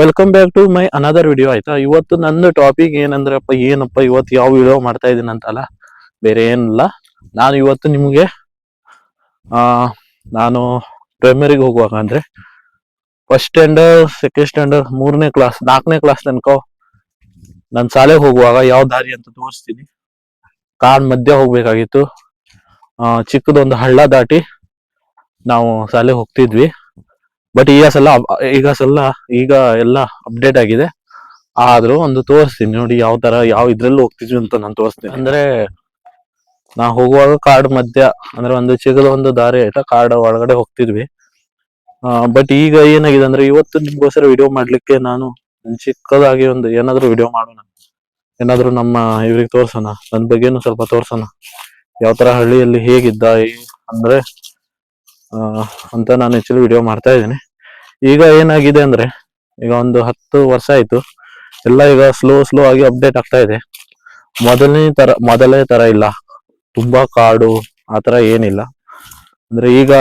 Welcome back to my another video ಆಯ್ತಾ? ಇವತ್ತು ನನ್ನ ಟಾಪಿಕ್ ಏನಂದ್ರಪ್ಪ, ಏನಪ್ಪ ಇವತ್ತು ಯಾವ ವಿಡಿಯೋ ಮಾಡ್ತಾ ಇದ್ದೀನಿ ಅಂತಲ್ಲ? ಬೇರೆ ಏನಿಲ್ಲ. ನಾನು ಇವತ್ತು ನಿಮಗೆ ನಾನು ಪ್ರೈಮರಿಗೆ ಹೋಗುವಾಗ ಅಂದ್ರೆ ಫಸ್ಟ್ ಸ್ಟ್ಯಾಂಡರ್ಡ್ ಸೆಕೆಂಡ್ ಸ್ಟ್ಯಾಂಡರ್ಡ್ ಮೂರನೇ ಕ್ಲಾಸ್ ನಾಲ್ಕನೇ ಕ್ಲಾಸ್ ತನಕ ನನ್ನ ಶಾಲೆಗೆ ಹೋಗುವಾಗ ಯಾವ ದಾರಿ ಅಂತ ತೋರಿಸ್ತೀನಿ. ಕಾರ್ ಮಧ್ಯ ಹೋಗ್ಬೇಕಾಗಿತ್ತು. ಚಿಕ್ಕದೊಂದು ಹಳ್ಳ ದಾಟಿ ನಾವು ಶಾಲೆಗೆ ಹೋಗ್ತಿದ್ವಿ. ಬಟ್ ಈಗ ಸಲ ಈಗ ಸಲ, ಈಗ ಎಲ್ಲ ಅಪ್ಡೇಟ್ ಆಗಿದೆ. ಆದ್ರೂ ಒಂದು ತೋರಿಸ್ತೀನಿ ನೋಡಿ ಯಾವ ತರ, ಯಾವ ಇದ್ರಲ್ಲಿ ಹೋಗ್ತಿದ್ವಿ ಅಂತ ನಾನು ತೋರಿಸ್ತೀನಿ. ಅಂದ್ರೆ ನಾ ಹೋಗುವಾಗ ಕಾಡ್ ಮಧ್ಯ, ಅಂದ್ರೆ ಒಂದು ಚಿಕ್ಕದ ಒಂದು ದಾರಿ ಆಯ್ತಾ ಕಾರ್ಡ್ ಒಳಗಡೆ ಹೋಗ್ತಿದ್ವಿ. ಬಟ್ ಈಗ ಏನಾಗಿದೆ ಅಂದ್ರೆ ಇವತ್ತು ನಿಮ್ಗೋಸ್ಕರ ವಿಡಿಯೋ ಮಾಡ್ಲಿಕ್ಕೆ ನಾನು ಚಿಕ್ಕದಾಗಿ ಒಂದು ಏನಾದ್ರು ವಿಡಿಯೋ ಮಾಡೋಣ. ಏನಾದ್ರು ನಮ್ಮ ಇವ್ರಿಗೆ ತೋರ್ಸೋಣ. ನನ್ನ ಬಗ್ಗೆನು ಸ್ವಲ್ಪ ತೋರ್ಸೋಣ. ಯಾವ ತರ ಹಳ್ಳಿಯಲ್ಲಿ ಹೇಗಿದ್ದ ಅಂದ್ರೆ ಅಂತ ನಾನು ಆಕ್ಚುಲಿ ವಿಡಿಯೋ ಮಾಡ್ತಾ ಇದ್ದೀನಿ. ಈಗ ಏನಾಗಿದೆ ಅಂದ್ರೆ, ಈಗ ಒಂದು ಹತ್ತು ವರ್ಷ ಆಯ್ತು. ಎಲ್ಲ ಈಗ ಸ್ಲೋ ಸ್ಲೋ ಆಗಿ ಅಪ್ಡೇಟ್ ಆಗ್ತಾ ಇದೆ. ಮೊದಲನೇ ತರ, ಮೊದಲೇ ತರ ಇಲ್ಲ. ತುಂಬಾ ಕಾಡು ಆತರ ಏನಿಲ್ಲ. ಅಂದ್ರೆ ಈಗ,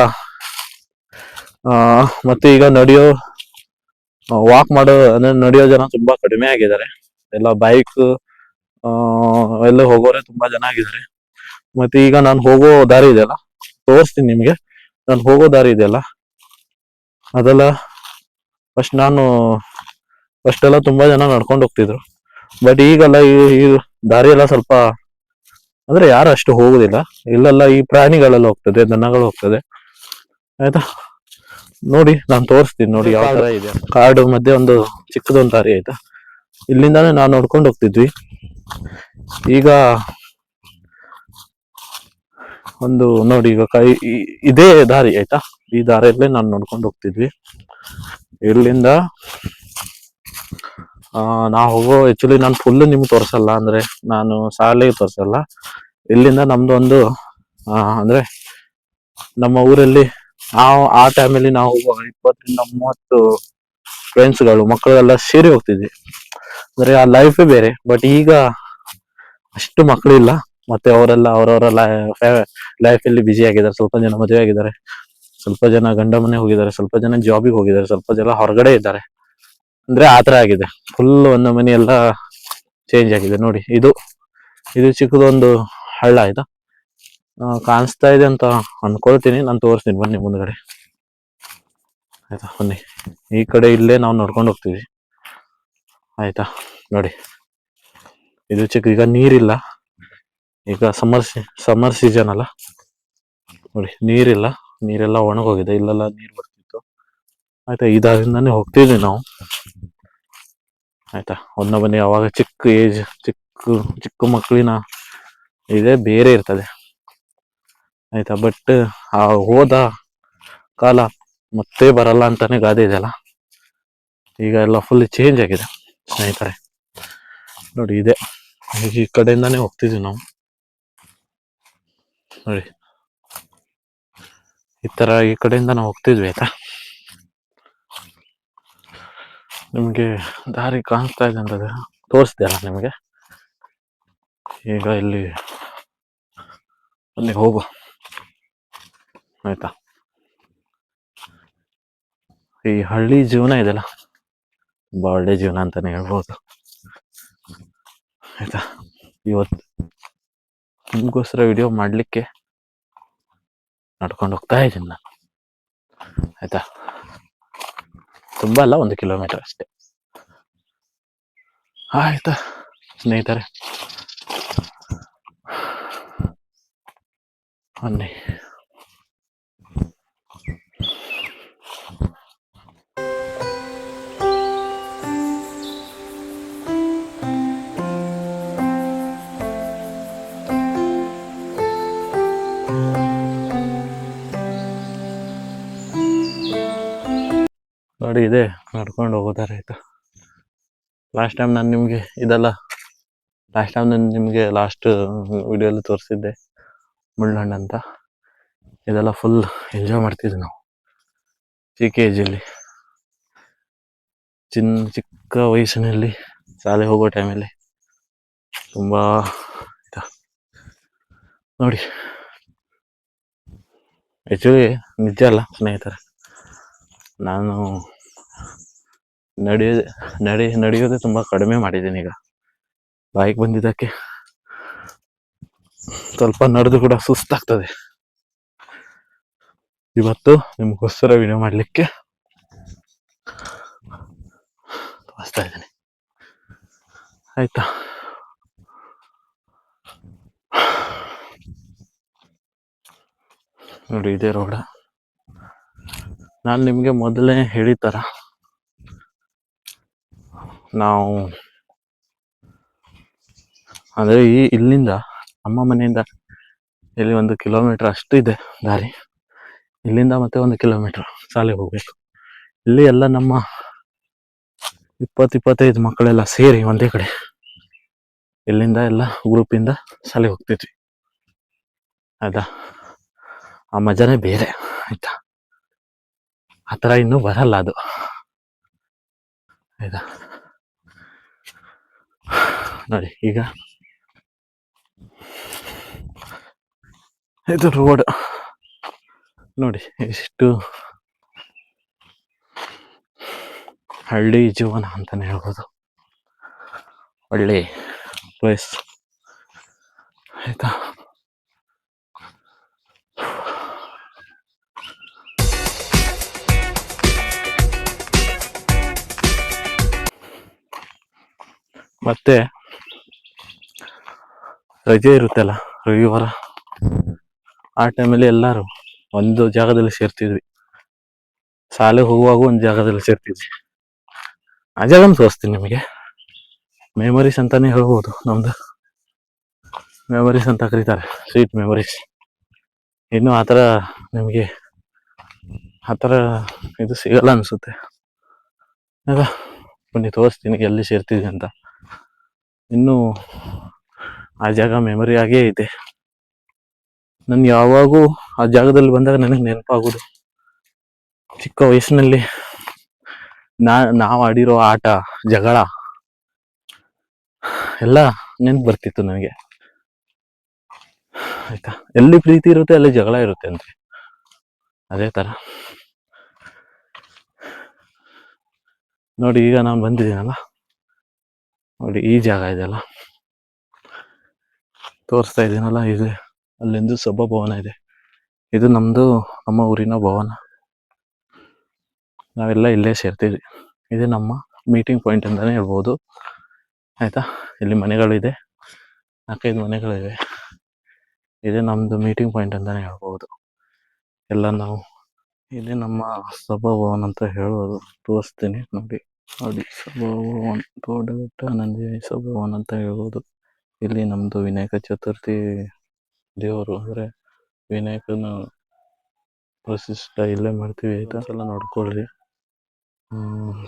ಆ, ಮತ್ತೆ ಈಗ ನಡೆಯೋ ವಾಕ್ ಮಾಡೋ, ಅಂದ್ರೆ ನಡೆಯೋ ಜನ ತುಂಬಾ ಕಡಿಮೆ ಆಗಿದ್ದಾರೆ. ಎಲ್ಲ ಬೈಕ್ ಎಲ್ಲ ಹೋಗೋರೆ ತುಂಬಾ ಜನ ಆಗಿದ್ದಾರೆ. ಮತ್ತೆ ಈಗ ನಾನು ಹೋಗೋ ದಾರಿ ಇದೆಯಲ್ಲ? ತೋರಿಸ್ತೀನಿ ನಿಮ್ಗೆ. ನಾನು ಹೋಗೋ ದಾರಿ ಇದೆಯಲ್ಲ? ಅದೆಲ್ಲ ಫಸ್ಟ್ ನಾನು ಫಸ್ಟ್ ಎಲ್ಲ ತುಂಬಾ ಜನ ನಡ್ಕೊಂಡು ಹೋಗ್ತಿದ್ರು. ಬಟ್ ಈಗೆಲ್ಲ ಈ ದಾರಿ ಎಲ್ಲ ಸ್ವಲ್ಪ ಅಂದ್ರೆ ಯಾರು ಅಷ್ಟು ಹೋಗುದಿಲ್ಲ. ಇಲ್ಲೆಲ್ಲ ಈ ಪ್ರಾಣಿಗಳೆಲ್ಲ ಹೋಗ್ತದೆ ದನಗಳು ಹೋಗ್ತದೆ. ಆಯ್ತಾ? ನೋಡಿ ನಾನು ತೋರಿಸ್ತೀನಿ ನೋಡಿ ಯಾವ ತರ ಇದೆ. ಕಾಡು ಮಧ್ಯೆ ಒಂದು ಚಿಕ್ಕದೊಂದು ದಾರಿ ಆಯ್ತಾ? ಇಲ್ಲಿಂದಾನೇ ನಾನು ನೋಡ್ಕೊಂಡು ಹೋಗ್ತಿದ್ವಿ. ಈಗ ಒಂದು ನೋಡಿ ಈಗ ಕೈ ಇದೇ ದಾರಿ ಆಯ್ತಾ? ಈ ದಾರಿಯಲ್ಲೇ ನಾನು ನೋಡ್ಕೊಂಡು ಹೋಗ್ತಿದ್ವಿ. ಇಲ್ಲಿಂದ ನಾವು ಹೋಗೋ ಆಕ್ಚುಲಿ ನಾನು ಫುಲ್ ನಿಮ್ಗೆ ತೋರಿಸಲ್ಲ, ಅಂದ್ರೆ ನಾನು ಶಾಲೆಗೆ ತೋರಿಸಲ್ಲ. ಇಲ್ಲಿಂದ ನಮ್ದು ಒಂದು ಅಂದ್ರೆ ನಮ್ಮ ಊರಲ್ಲಿ ನಾವು ಆ ಟೈಮಲ್ಲಿ ನಾವು ಇಪ್ಪತ್ತರಿಂದ ಮೂವತ್ತು ಫ್ರೆಂಡ್ಸ್ಗಳು ಮಕ್ಕಳೆಲ್ಲ ಸೇರಿ ಹೋಗ್ತಿದ್ವಿ. ಅಂದ್ರೆ ಆ ಲೈಫೇ ಬೇರೆ ಬಟ್ ಈಗ ಅಷ್ಟು ಮಕ್ಕಳಿಲ್ಲ ಮತ್ತೆ ಅವರೆಲ್ಲ, ಅವರವರ ಲೈಫ್ ಅಲ್ಲಿ ಬಿಜಿ ಆಗಿದ್ದಾರೆ, ಸ್ವಲ್ಪ ಜನ ಮದುವೆ ಆಗಿದ್ದಾರೆ. ಸ್ವಲ್ಪ ಜನ ಗಂಡ ಮನೆ ಹೋಗಿದ್ದಾರೆ ಸ್ವಲ್ಪ ಜನ ಜಾಬಿಗೆ ಹೋಗಿದ್ದಾರೆ ಸ್ವಲ್ಪ ಜನ ಹೊರಗಡೆ ಇದ್ದಾರೆ. ಅಂದ್ರೆ ಆತರ ಆಗಿದೆ. ಫುಲ್ ಒಂದು ಮನೆ ಎಲ್ಲ ಚೇಂಜ್ ಆಗಿದೆ ನೋಡಿ. ಇದು ಇದು ಚಿಕ್ಕದೊಂದು ಹಳ್ಳ ಆ, ಕಾಣಿಸ್ತಾ ಇದೆ ಅಂತ ಅನ್ಕೊಳ್ತೀನಿ. ನಾನು ತೋರಿಸ್ತೀನಿ ಬನ್ನಿ ಮುಂದ್ಗಡೆ. ಆಯ್ತಾ? ಬನ್ನಿ. ಈ ಕಡೆ ಇಲ್ಲೇ ನಾವು ನೋಡ್ಕೊಂಡು ಹೋಗ್ತೀವಿ. ಆಯ್ತಾ? ನೋಡಿ. ಇದು ಚಿಕ್ಕ ಈಗ ನೀರಿಲ್ಲ. ಈಗ ಸಮ್ಮರ್ ಸಮ್ಮರ್ ಸೀಸನ್ ಅಲ್ಲ. ನೋಡಿ ನೀರಿಲ್ಲ. ನೀರೆಲ್ಲ ಒಣಗೋಗಿದೆ, ಇಲ್ಲೆಲ್ಲ ನೀರು ಬರ್ತಿತ್ತು. ಆಯ್ತಾ ಇದಾದಿಂದಾನೇ ಹೋಗ್ತಿದ್ವಿ ನಾವು. ಆಯ್ತಾ ಒಂದು ಬನ್ನಿ, ಅವಾಗ ಚಿಕ್ಕ ಏಜ್, ಚಿಕ್ಕ ಚಿಕ್ಕ ಮಕ್ಕಳಿನ ಇದೇ, ಬೇರೆ ಇರ್ತದೆ. ಆಯ್ತಾ, ಬಟ್, ಆ ಹೋದ ಕಾಲ ಮತ್ತೆ ಬರಲ್ಲ ಅಂತಾನೆ ಗಾದೆ ಇದೆಯಲ್ಲ ಈಗ ಎಲ್ಲ ಫುಲ್ ಚೇಂಜ್ ಆಗಿದೆ, ಸ್ನೇಹಿತರೆ. ನೋಡಿ, ಇದೆ. ಈ ಕಡೆಯಿಂದಾನೇ ಹೋಗ್ತಿದ್ವಿ ನಾವು. ನೋಡಿ. ಈ ತರ ಈ ಕಡೆಯಿಂದ ನಾವು ಹೋಗ್ತಿದ್ವಿ, ಆಯ್ತಾ? ನಿಮ್ಗೆ ದಾರಿ ಕಾಣಿಸ್ತಾ ಇದೆ ಅಂತ ತೋರಿಸ್ದೆ ನಿಮಗೆ? ಈಗ ಇಲ್ಲಿ ಅಲ್ಲಿ ಹೋಗು. ಆಯ್ತಾ? ಈ ಹಳ್ಳಿ ಜೀವನ ಇದೆಲ್ಲ ತುಂಬಾ ಒಳ್ಳೆ ಜೀವನ ಅಂತಾನೆ ಹೇಳ್ಬೋದು. ಆಯ್ತಾ? ಇವತ್ತು ನಿಮಗೋಸ್ಕರ ವಿಡಿಯೋ ಮಾಡ್ಲಿಕ್ಕೆ ನಡ್ಕೊಂಡು ಹೋಗ್ತಾ ಇದ್ದೀನಿ ನಾನು. ಆಯ್ತಾ? ತುಂಬಾ ಅಲ್ಲ ಒಂದು ಕಿಲೋಮೀಟರ್ ಅಷ್ಟೇ. ಆಯ್ತಾ ಸ್ನೇಹಿತರೆ? ಬನ್ನಿ ನೋಡಿ ಇದೆ ನಡ್ಕೊಂಡು ಹೋಗೋದಾರ ಆಯಿತು ಲಾಸ್ಟ್ ಟೈಮ್ ನಾನು ನಿಮಗೆ ಇದೆಲ್ಲ ಲಾಸ್ಟ್ ಟೈಮ್ ನಾನು ನಿಮಗೆ ಲಾಸ್ಟ್ ವಿಡಿಯೋಲ್ಲಿ ತೋರಿಸಿದ್ದೆ ಮುಳ್ಳಹಣ್ಣು ಅಂತ. ಇದೆಲ್ಲ ಫುಲ್ ಎಂಜಾಯ್ ಮಾಡ್ತಿದ್ವಿ ನಾವು ಚಿಕ್ಕ ಏಜಲ್ಲಿ ಚಿನ್, ಚಿಕ್ಕ ವಯಸ್ಸಿನಲ್ಲಿ ಶಾಲೆ ಹೋಗೋ ಟೈಮಲ್ಲಿ ತುಂಬಾ ನೋಡಿ ಆ್ಯಕ್ಚುಲಿ ನಿಜ ಅಲ್ಲ ಸ್ನೇಹಿತರೆ, ನಾನು ನಡೆಯ ನಡೆ, ನಡೆಯೋದೇ ತುಂಬಾ ಕಡಿಮೆ ಮಾಡಿದ್ದೀನಿ ಈಗ. ಬೈಕ್ ಬಂದಿದ್ದಕ್ಕೆ ಸ್ವಲ್ಪ ನಡೆದು ಕೂಡ ಸುಸ್ತಾಗ್ತದೆ. ಇವತ್ತು ನಿಮಗೋಸ್ಕರ ವಿಡಿಯೋ ಮಾಡಲಿಕ್ಕೆ ತೋರಿಸ್ತಾ ಇದ್ದೀನಿ. ಆಯ್ತಾ? ನೋಡಿ, ಇದೇ ರೋಡ ನಾನು ನಿಮಗೆ ಮೊದಲೇ ಹೇಳಿದ ನಾವು ಅಂದ್ರೆ ಈ ಇಲ್ಲಿಂದ ನಮ್ಮ ಮನೆಯಿಂದ ಇಲ್ಲಿ ಒಂದು ಕಿಲೋಮೀಟರ್ ಅಷ್ಟು ಇದೆ ದಾರಿ. ಇಲ್ಲಿಂದ ಮತ್ತೆ ಒಂದು ಕಿಲೋಮೀಟರ್ ಶಾಲೆಗೆ ಹೋಗ್ಬೇಕು. ಇಲ್ಲಿ ಎಲ್ಲ ನಮ್ಮ ಇಪ್ಪತ್ತು ಇಪ್ಪತ್ತೈದು ಮಕ್ಕಳೆಲ್ಲ ಸೇರಿ ಒಂದೇ ಕಡೆ ಇಲ್ಲಿಂದ ಎಲ್ಲ ಗ್ರೂಪಿಂದ ಶಾಲೆಗೆ ಹೋಗ್ತಿದ್ವಿ. ಆಯ್ತಾ? ಆ ಮಜಾನೇ ಬೇರೆ, ಆಯ್ತಾ? ಆ ಥರ ಇನ್ನೂ ಬರಲ್ಲ ಅದು. ಆಯ್ತಾ? ನೋಡಿ ಈಗ. ಇದು ರೋಡ್ ನೋಡಿ ಎಷ್ಟು ಹಳ್ಳಿ ಜೀವನ ಅಂತಾನೆ ಹೇಳ್ಬೋದು. ಒಳ್ಳೆ ಪ್ಲೇಸ್ ಆಯ್ತಾ? ಮತ್ತೆ ರಜೆ ಇರುತ್ತಲ್ಲ, ರವಿವಾರ. ಆ ಟೈಮಲ್ಲಿ ಎಲ್ಲರೂ ಒಂದು ಜಾಗದಲ್ಲಿ ಸೇರ್ತಿದ್ವಿ. ಶಾಲೆ ಹೋಗುವಾಗ ಒಂದು ಜಾಗದಲ್ಲಿ ಸೇರ್ತಿದ್ವಿ. ಆ ಜಾಗ ತೋರಿಸ್ತೀನಿ ನಿಮಗೆ. ಮೆಮೊರೀಸ್ ಅಂತಾನೆ ಹೇಳ್ಬೋದು ನಮ್ದು. ಮೆಮೊರೀಸ್ ಅಂತ ಕರೀತಾರೆ ಸ್ವೀಟ್ ಮೆಮೊರೀಸ್ ಇನ್ನು ಆ ಥರ ನಿಮಗೆ ಆ ಥರ ಇದು ಸಿಗಲ್ಲ ಅನಿಸುತ್ತೆ. ಬನ್ನಿ ತೋರಿಸ್ತೀನಿ ಎಲ್ಲಿ ಸೇರ್ತಿದ್ವಿ ಅಂತ. ಇನ್ನು ಆ ಜಾಗ ಮೆಮೊರಿ ಆಗೇ ಇದೆ. ನಾನು ಯಾವಾಗೂ ಆ ಜಾಗದಲ್ಲಿ ಬಂದಾಗ ನನಗೆ ನೆನಪಾಗೋದು. ಚಿಕ್ಕ ವಯಸ್ಸಿನಲ್ಲಿ ನಾ, ನಾವು ಆಡಿರೋ ಆಟ, ಜಗಳ, ಎಲ್ಲ ನೆನ್ಪು ಬರ್ತಿತ್ತು ನನಗೆ. ಆಯ್ತಾ? ಎಲ್ಲಿ ಪ್ರೀತಿ ಇರುತ್ತೆ ಅಲ್ಲಿ ಜಗಳ ಇರುತ್ತೆ ಅಂತ ಅದೇ ತರ. ನೋಡಿ ಈಗ ನಾನು ಬಂದಿದ್ದೀನಲ್ಲ? ನೋಡಿ ಈ ಜಾಗ ಇದೆಯಲ್ಲ? ತೋರಿಸ್ತಾ ಇದ್ದೀನಲ್ಲ ಇದೆ ಅಲ್ಲಿಂದು ಸಭಾಭವನ ಇದೆ. ಇದು ನಮ್ದು, ನಮ್ಮ ಊರಿನ ಭವನ. ನಾವೆಲ್ಲ ಇಲ್ಲೇ ಸೇರ್ತೀವಿ ಇದು ನಮ್ಮ ಮೀಟಿಂಗ್ ಪಾಯಿಂಟ್ ಅಂತಾನೆ ಹೇಳ್ಬೋದು. ಆಯ್ತಾ? ಇಲ್ಲಿ ಮನೆಗಳಿದೆ. ನಾಲ್ಕೈದು ಮನೆಗಳಿವೆ. ಇದೆ ನಮ್ದು ಮೀಟಿಂಗ್ ಪಾಯಿಂಟ್ ಅಂತಾನೆ ಹೇಳ್ಬೋದು. ಎಲ್ಲ ನಾವು ಇದೇ ನಮ್ಮ ಸಭಾಭವನ ಅಂತ ಹೇಳೋದು ತೋರಿಸ್ತೀನಿ ನೋಡಿ. ನೋಡಿ ಬೆಟ್ಟ ನಂದಿ ಸಭಾಭವನ ಅಂತ ಹೇಳ್ಬೋದು. ಇಲ್ಲಿ ನಮ್ದು ವಿನಾಯಕ ಚತುರ್ಥಿ ದೇವರು ಅಂದ್ರೆ ವಿನಾಯಕನ ಪ್ರತಿಷ್ಠೆ ಇಲ್ಲೇ ಮಾಡ್ತೀವಿ ಆಯ್ತಾ? ಎಲ್ಲ ನೋಡ್ಕೊಳ್ರಿ.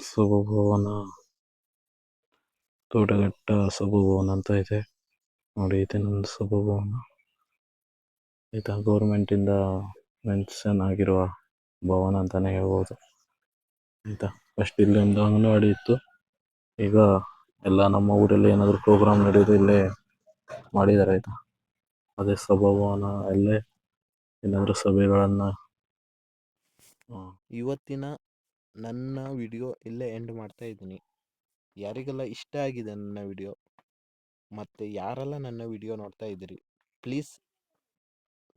ಸುಭಭವನ ತೋಟಗಟ್ಟ ಸುಭಭವನ ಅಂತ ಇದೆ. ನೋಡಿ ಇದೆ ನಮ್ದು ಸುಭಭವನ. ಆಯ್ತಾ? ಗೌರ್ಮೆಂಟ್ ಇಂದ ಮೆನ್ಷನ್ ಆಗಿರುವ ಭವನ ಅಂತಾನೆ ಹೇಳ್ಬೋದು. ಆಯ್ತಾ? ಫಸ್ಟ್ ಇಲ್ಲಿ ಒಂದು ಅಂಗನವಾಡಿ ಇತ್ತು. ಈಗ ಎಲ್ಲ ನಮ್ಮ ಊರಲ್ಲಿ ಏನಾದ್ರು ಪ್ರೋಗ್ರಾಮ್ ನಡೆಯೋದು ಇಲ್ಲೇ ಮಾಡಿದ್ದಾರೆ ಆಯ್ತಾ? ಅದೇ ಸಭಾಭವನ ಅಲ್ಲೇ ಏನಾದ್ರು ಸಭೆಗಳನ್ನ ಇವತ್ತಿನ ನನ್ನ ವಿಡಿಯೋ ಇಲ್ಲೇ ಎಂಡ್ ಮಾಡ್ತಾ ಇದ್ದೀನಿ. ಯಾರಿಗೆಲ್ಲ ಇಷ್ಟ ಆಗಿದೆ ನನ್ನ ವಿಡಿಯೋ ಮತ್ತು ಯಾರೆಲ್ಲ ನನ್ನ ವಿಡಿಯೋ ನೋಡ್ತಾ ಇದ್ದೀರಿ ಪ್ಲೀಸ್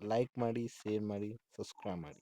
ಲೈಕ್ ಮಾಡಿ ಶೇರ್ ಮಾಡಿ ಸಬ್ಸ್ಕ್ರೈಬ್ ಮಾಡಿ.